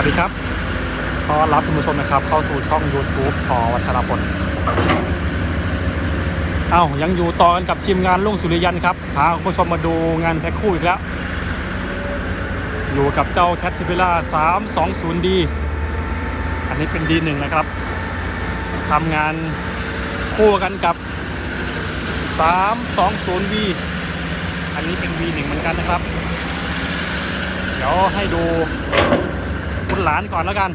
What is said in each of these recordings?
วัสดีครับต้อรับคุณผู้ชมนะครับ เข้าสู่ช่อง YouTube ชอวัชรพลเอ้ายังอยู่ต่อกันกับทีมงานลุงสุริยันครับพาคุณผู้ชมมาดูงานแพ็คคู่อีกแล้ว อยู่กับเจ้า c a t ิ p i l l a r 320D อันนี้เป็น D1 นะครับทำงานคู่กันกับ 320V อันนี้เป็น V1 เหมือนกันนะครับ เดี๋ยวให้ดู คุณหลานก่อนแล้วกัน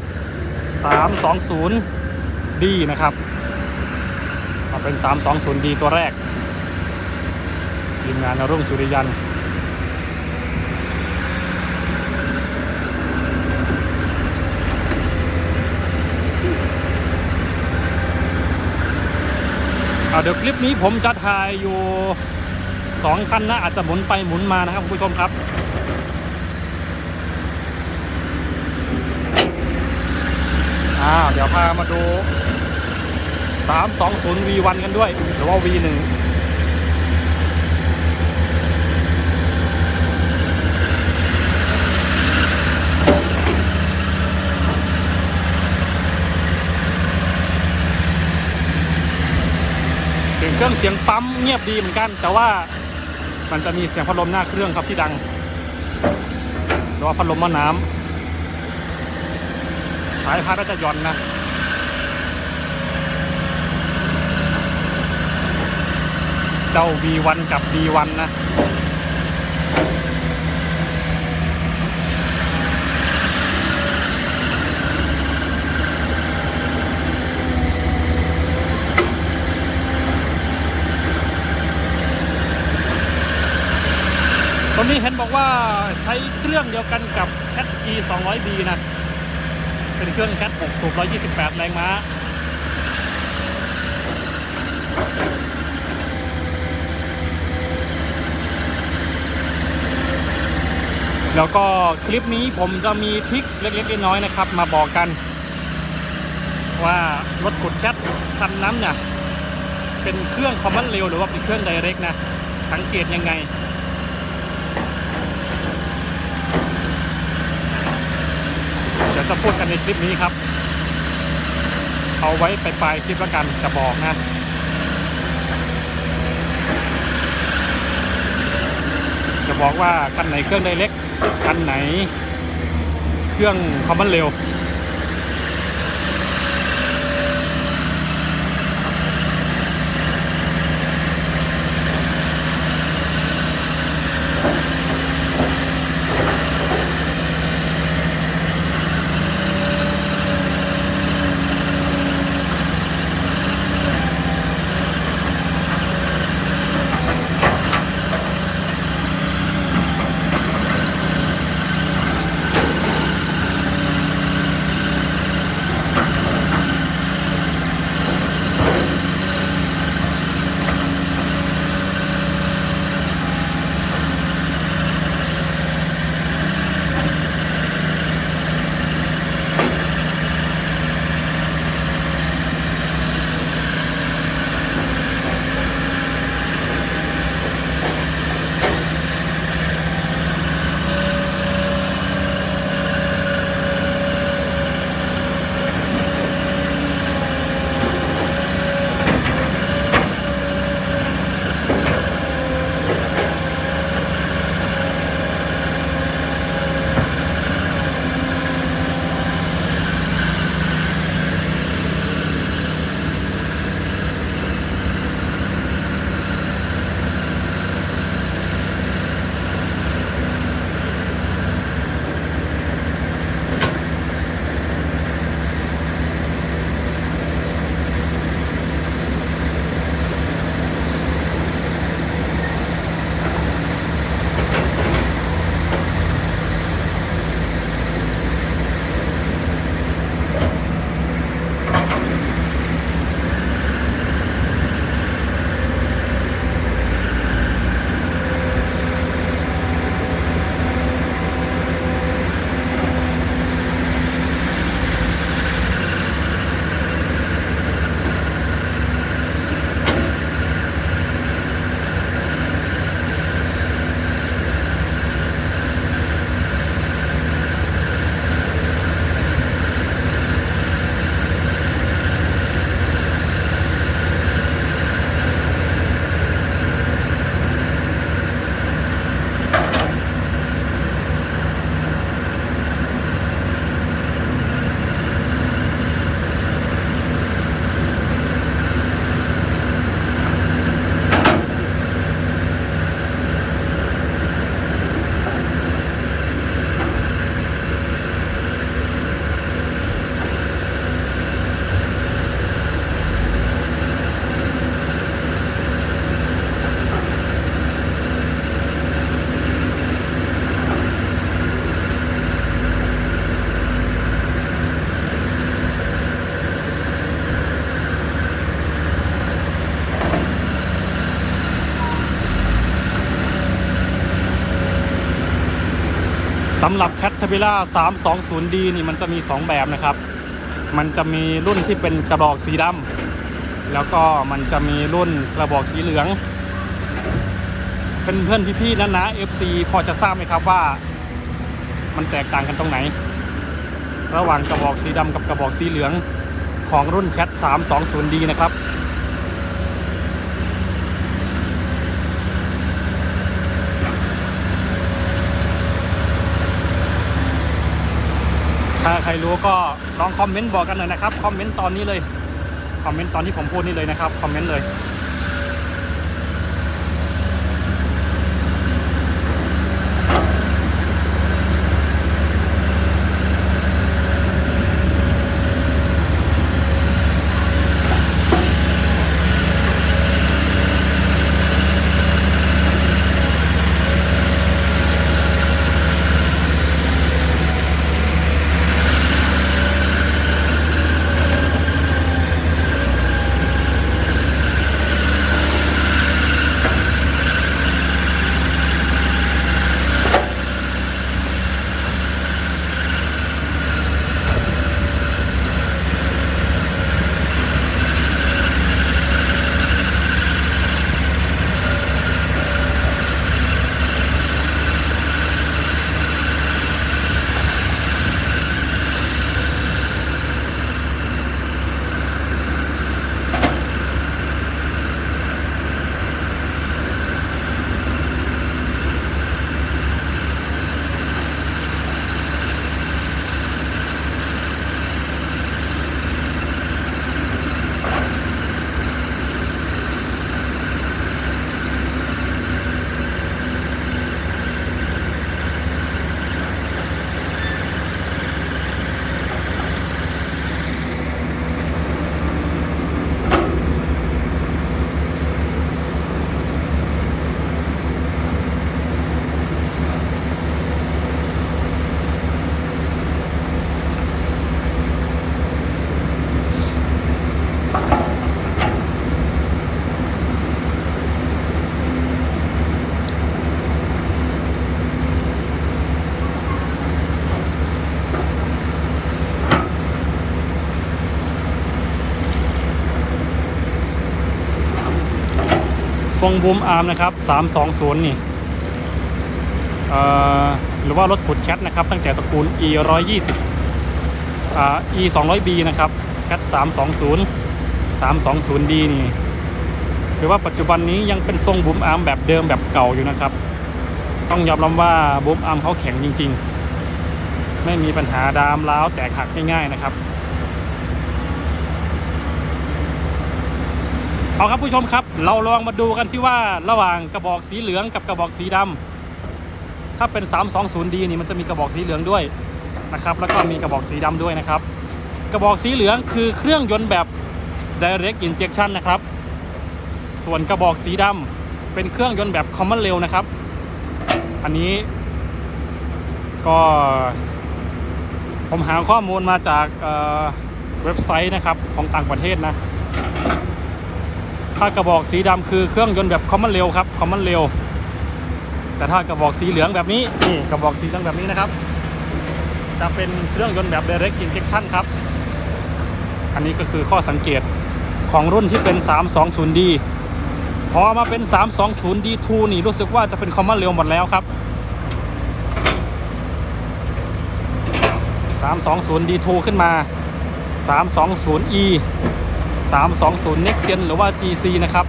320D นะครับมาเป็น 320D ตัวแรก ทีมงานนรุ่งสุริยันเอาเดี๋ยวคลิปนี้ผมจะถ่ายอยู่ 2 คันนะ อาจจะหมุนไปหมุนมานะครับคุณผู้ชมครับ อ้าวเดี๋ยวพามาดู 320 V1 กันด้วย หรือว่า V1 เสียงเครื่องเสียงปั๊มเงียบดีเหมือนกัน แต่ว่ามันจะมีเสียงพัดลมหน้าเครื่องครับที่ดังหรือว่าพัดลมหม้อน้ำ สายพานก็จะย่อนนะเจ้า V1 กับ V1 นะตรงนี้เห็นบอกว่าใช้เครื่องเดียวกันกับ Cat E 200B นะ เป็นเครื่องแคท6สูบ128 แรงม้า แล้วก็คลิปนี้ผมจะมีทริคเล็กๆน้อยๆนะครับ มาบอกกัน ว่ารถขุดแคทคันนั้นเนี่ยเป็นเครื่องคอมมอนเร็วหรือว่าเป็นเครื่องไดเรกนะ สังเกตยังไง เดี๋ ยวจะพูดกันในคลิปนี้ครับ เอาไว้ไปปลายคลิปแล้วกันจะบอกนะจะบอกว่าคันไหนเครื่องไดเล็กคันไหนเครื่องคอมมอนเร็ว สำหรับ c a t เ a ล่า 320D นี่มันจะมี 2 แบบนะครับ มันจะมีรุ่นที่เป็นกระบอกสีดำแล้วก็มันจะมีรุ่นกระบอกสีเหลือง เป็นเพื่อนพี่ๆนะนะ FC พอจะทราบไหมครับว่า มันแตกต่างกันตรงไหน ระหว่างกระบอกสีดำกับกระบอกสีเหลืองของรุ่น Cat 320D นะครับ ถ้าใครรู้ก็ลองคอมเมนต์บอกกันหน่อยนะครับ คอมเมนต์ตอนนี้เลย คอมเมนต์ตอนที่ผมพูดนี่เลยนะครับ คอมเมนต์เลย ทรงบูมอาร์มนะครับ 320 นี่เออหรือว่ารถขุดแคทนะครับ ตั้งแต่ตระกูล E 120อ่า E 200B นะครับแคท320 320D นี่ถือว่าปัจจุบันนี้ยังเป็นทรงบูมอาร์มแบบเดิมแบบเก่าอยู่นะครับ ต้องยอมรับว่าบูมอาร์มเขาแข็งจริง ๆ ไม่มีปัญหาดามล้าวแตกหักง่ายๆนะครับ เอาครับผู้ชมครับ เราลองมาดูกันสิว่าระหว่างกระบอกสีเหลืองกับกระบอกสีดำถ้าเป็น 320D นี่มันจะมีกระบอกสีเหลืองด้วยนะครับแล้วก็มีกระบอกสีดำด้วยนะครับ กระบอกสีเหลืองคือเครื่องยนต์แบบ direct injection นะครับ ส่วนกระบอกสีดำเป็นเครื่องยนต์แบบ common rail นะครับ อันนี้ก็ผมหาข้อมูลมาจากเเว็บไซต์นะครับของต่างประเทศนะ ถ้ากระบอกสีดำคือเครื่องยนต์แบบคอมมอนเร็วครับคอมมอนเร็วแต่ถ้ากระบอกสีเหลืองแบบนี้นี่กระบอกสีเหลืองแบบนี้นะครับ จะเป็นเครื่องยนต์แบบ direct injection ครับ อันนี้ก็คือข้อสังเกตของรุ่นที่เป็น 320D พอมาเป็น 320D2 นี่รู้สึกว่าจะเป็นคอมมอนเร็วหมดแล้วครับ 320D2 ขึ้นมา 320E 320 Next Gen หรือว่า GC นะครับ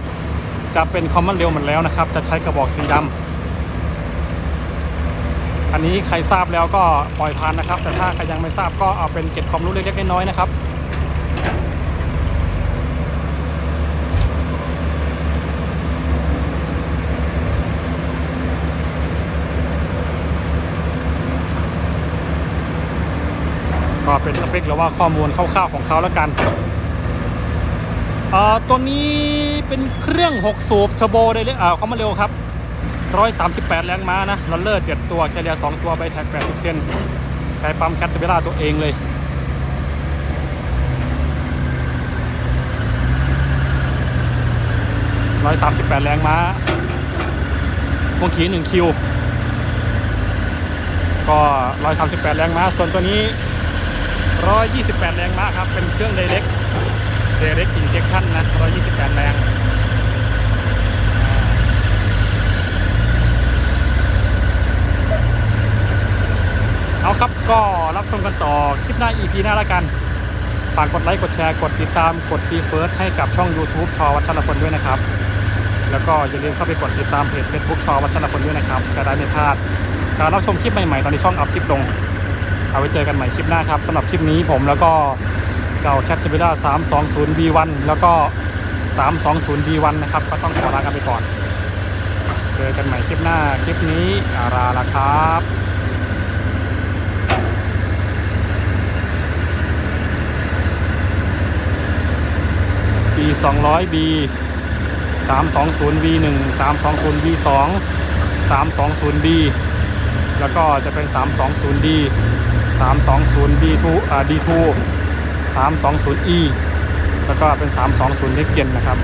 จะเป็นคอมมอนเร็วหมดแล้วนะครับ จะใช้กระบอกสีดำอันนี้ใครทราบแล้วก็ปล่อยผ่านนะครับ แต่ถ้าใครยังไม่ทราบก็เอาเป็นเก็บความรู้เล็กๆน้อยๆนะครับก็เป็นสเปคหรือว่าข้อมูลคร่าวๆของเขาแล้วกัน อ่อตัวนี้เป็นเครื่อง 6 สูบเทอร์โบได้เลยอ่าเขามาเร็วครับ 138 แรงม้านะลอลเลอร์ 7 ตัวแคเรีย2ตัวใบแท็ก 80 เซนใช้ปั๊มแคทเทอร์เบล่าตัวเองเลย138แปดแรงม้าพวงขี1คิว ก็138แปดแรงม้า ส่วนตัวนี้128แปดแรงม้าครับ เป็นเครื่องเล็ก Direct Direct Injection นะ128แรงเอาครับก็รับชมกันต่อคลิปหน้า EP หน้าละกัน ฝากกดไลค์ กดแชร์ กดติดตาม กดซีเฟิร์สให้กับช่อง YouTube ชอวัชรพลด้วยนะครับ แล้วก็อย่าลืมเข้าไปกดติดตามเพจ Facebook ชอวัชรพลด้วยนะครับ จะได้ไม่พลาด การรับชมคลิปใหม่ๆ ตอนนี้ช่องอัพคลิปลง เอาไว้เจอกันใหม่คลิปหน้าครับสำหรับคลิปนี้ผมแล้วก็ เจ้า c a t เ i l a 320 B1 แล้วก็ 320 B1 นะครับ ก็ต้องขอลากันไปก่อน เจอกันใหม่คลิปหน้า คลิปนี้อาลาละครับ B 200 B 320 B 1 320 B 2 320 B แล้วก็จะเป็น 320D 320 D2 อ่า D2 320E แล้วก็เป็น 320 Next Gen นะครับ